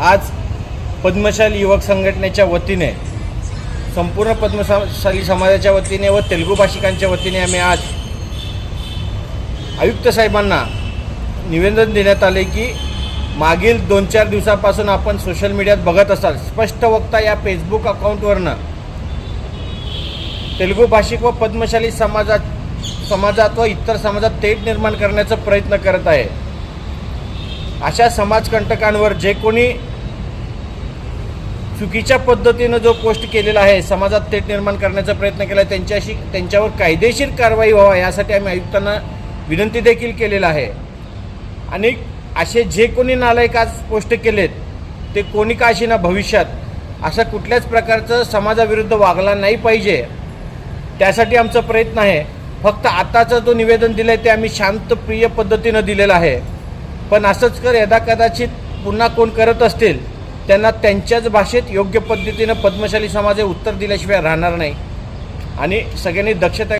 आज पद्मशाली युवक संघटनेच्या वतीने संपूर्ण पद्मशाली समाजाच्या वतीने व तेलुगू भाषिकांच्या वतीने आम्ही आज आयुक्त साहेबांना निवेदन देण्यात आले की मागील दोन चार दिवसापासून आपण सोशल मीडियात बघत असाल स्पष्ट वक्ता या फेसबुक अकाउंटवरनं तेलुगू भाषिक व पद्मशाली समाजात समाजात व इतर समाजात तेट निर्माण करण्याचा प्रयत्न करत आहे. अशा समाजकंटकांवर जे कोणी चुकीच्या पद्धतीनं जो पोस्ट केलेला आहे समाजात थेट निर्माण करण्याचा प्रयत्न केला आहे त्यांच्याशी त्यांच्यावर कायदेशीर कारवाई व्हावा यासाठी आम्ही आयुक्तांना विनंती देखील केलेला आहे. आणि असे जे कोणी नालायक आज पोस्ट केलेत ते कोणी का अशी ना भविष्यात? अशा कुठल्याच प्रकारचं समाजाविरुद्ध वागला नाही पाहिजे. त्यासाठी आमचा प्रयत्न आहे. फक्त आताचं जो निवेदन दिलं आहे ते आम्ही शांतप्रिय पद्धतीनं दिलेलं आहे. पण असंच कर यदा कदाचित पुन्हा कोण करत असतील त्यांना त्यांच्याच भाषेत योग्य पद्धतीनं पद्मशाली समाज उत्तर दिल्याशिवाय राहणार नाही. आणि सगळ्यांनी दक्षता